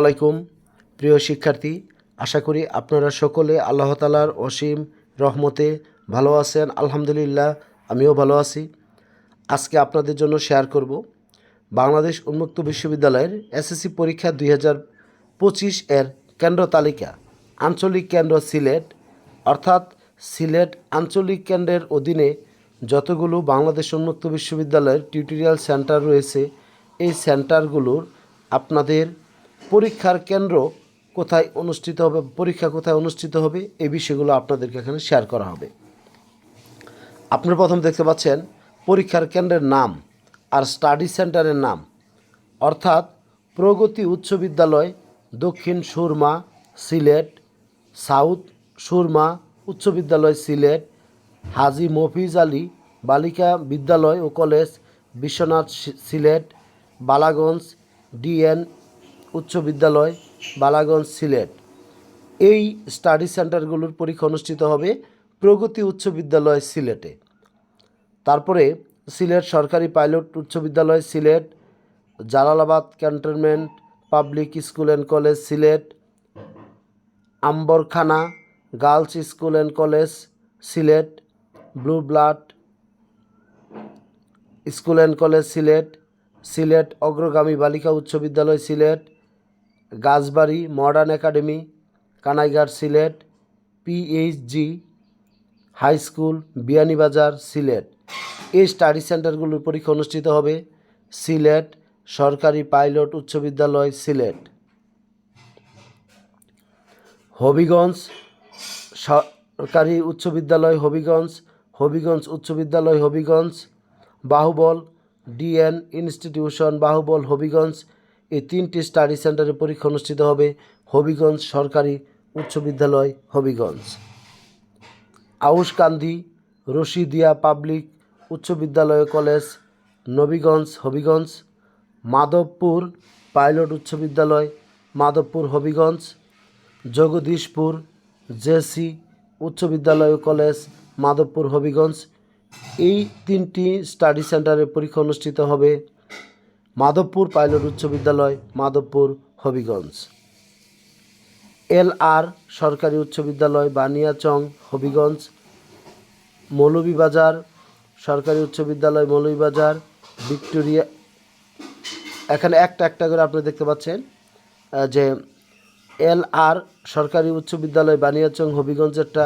আলাইকুম, প্রিয় শিক্ষার্থী। আশা করি আপনারা সকলে আল্লাহ তালার অসীম রহমতে ভালো আছেন। আলহামদুলিল্লাহ, আমিও ভালো আছি। আজকে আপনাদের জন্য শেয়ার করব বাংলাদেশ উন্মুক্ত বিশ্ববিদ্যালয়ের এসএসসি পরীক্ষা দুই পঁচিশ এর কেন্দ্র তালিকা। আঞ্চলিক কেন্দ্র সিলেট, অর্থাৎ সিলেট আঞ্চলিক কেন্দ্রের অধীনে যতগুলো বাংলাদেশ উন্মুক্ত বিশ্ববিদ্যালয়ের টিউটোরিয়াল সেন্টার রয়েছে, এই সেন্টারগুলোর আপনাদের পরীক্ষার কেন্দ্র কোথায় অনুষ্ঠিত হবে, পরীক্ষা কোথায় অনুষ্ঠিত হবে, এই বিষয়গুলো আপনাদেরকে এখানে শেয়ার করা হবে। আপনারা প্রথম দেখতে পাচ্ছেন, পরীক্ষার কেন্দ্রের নাম আর স্টাডি সেন্টারের নাম। অর্থাৎ প্রগতি উচ্চ বিদ্যালয়, দক্ষিণ সুরমা, সিলেট সাউথ সুরমা, উচ্চ বিদ্যালয়, সিলেট, হাজি মফিজ আলী, বালিকা বিদ্যালয় ও college, Biswanath Sylhet, Balaganj, D N বিদ্যালয়, বালাগঞ্জ, সিলেট। এই স্টাডি সেন্টারগুলোর পরীক্ষা অনুষ্ঠিত হবে প্রগতি উচ্চ বিদ্যালয়, সিলেটে। তারপরে সিলেট সরকারি পাইলট উচ্চ বিদ্যালয়, Sylhet, Jalalabad cantonment, public school and college, Sylhet, Ambarkhana, girls school and college, Sylhet, blue blood school and college, Sylhet Sylhet অগ্রগামী বালিকা উচ্চ বিদ্যালয়, Sylhet Gachhbari, modern academy, Kanaighat Sylhet PHG high school, Beanibazar, Sylhet. এই study সেন্টারগুলোর পরীক্ষা অনুষ্ঠিত হবে সিলেট সরকারি pilot উচ্চ বিদ্যালয়, সিলেট। হবিগঞ্জ সরকারি উচ্চ বিদ্যালয়, হবিগঞ্জ। হবিগঞ্জ উচ্চ বিদ্যালয়, Habiganj. Bahubal, DN institution, Bahubal, Habiganj. এই তিনটি স্টাডি সেন্টারে পরীক্ষা অনুষ্ঠিত হবে হবিগঞ্জ সরকারি উচ্চ বিদ্যালয় হবিগঞ্জ। আউশকান্দি রশিদিয়া পাবলিক উচ্চ বিদ্যালয় কলেজ নবীগঞ্জ হবিগঞ্জ, মাধবপুর পাইলট উচ্চ বিদ্যালয় মাধবপুর হবিগঞ্জ, জগদীশপুর জেসি উচ্চ বিদ্যালয় কলেজ মাধবপুর হবিগঞ্জ। এই তিনটি স্টাডি সেন্টারে পরীক্ষা অনুষ্ঠিত হবে মাধবপুর পাইলট উচ্চ বিদ্যালয়, মাধবপুর, হবিগঞ্জ। এল আর সরকারি উচ্চ বিদ্যালয়, বানিয়াচং, হবিগঞ্জ। মৌলভীবাজার সরকারি উচ্চ বিদ্যালয়, মৌলভীবাজার, ভিক্টোরিয়া। এখানে একটা একটা করে আপনি দেখতে পাচ্ছেন যে এল আর সরকারি উচ্চ বিদ্যালয়, বানিয়াচং, হবিগঞ্জেরটা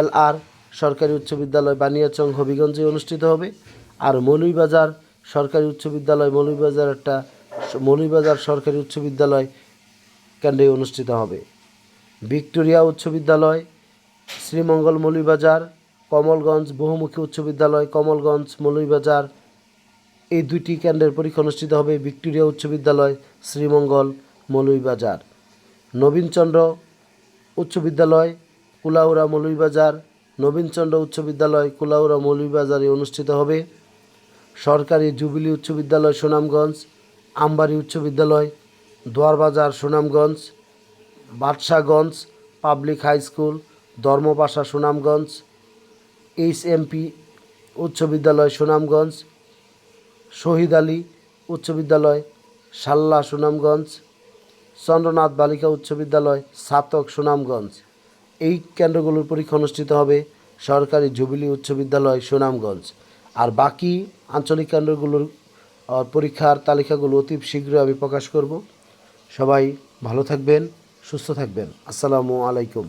এল আর সরকারি উচ্চ বিদ্যালয়, বানিয়াচং, হবিগঞ্জে অনুষ্ঠিত হবে। আর মৌলভীবাজার সরকারি উচ্চ বিদ্যালয়, মৌলভীবাজার একটা মৌলভীবাজার সরকারি উচ্চ বিদ্যালয় কেন্দ্রে অনুষ্ঠিত হবে। ভিক্টোরিয়া উচ্চ বিদ্যালয়, শ্রীমঙ্গল মৌলভীবাজার, কমলগঞ্জ বহুমুখী উচ্চ বিদ্যালয়, কমলগঞ্জ মৌলভীবাজার, এই দুইটি কেন্দ্রের পরীক্ষা অনুষ্ঠিত হবে ভিক্টোরিয়া উচ্চ বিদ্যালয়, শ্রীমঙ্গল মৌলভীবাজার। নবীনচন্দ্র উচ্চ বিদ্যালয়, কুলাউড়া মৌলভীবাজার, নবীনচন্দ্র উচ্চ বিদ্যালয়, কুলাউড়া মৌলভীবাজারে অনুষ্ঠিত হবে। সরকারি জুবিলি উচ্চ বিদ্যালয় সুনামগঞ্জ আমবাড়ি উচ্চ বিদ্যালয়, Dowarabazar Sunamganj, Badshaganj public high school, Dharmapasha Sunamganj H MP উচ্চ বিদ্যালয় সুনামগঞ্জ, শহীদ আলী উচ্চ বিদ্যালয় সাল্লা সুনামগঞ্জ, চন্দ্রনাথ বালিকা উচ্চ বিদ্যালয়, সাতক সুনামগঞ্জ। এই কেন্দ্রগুলোর পরীক্ষা অনুষ্ঠিত হবে সরকারি জুবিলি উচ্চ বিদ্যালয় সুনামগঞ্জ। আর বাকি আঞ্চলিক কেন্দ্রগুলোর পরীক্ষার তালিকাগুলো অতি শীঘ্রই আমি প্রকাশ করব। সবাই ভালো থাকবেন, সুস্থ থাকবেন। আসসালামু আলাইকুম।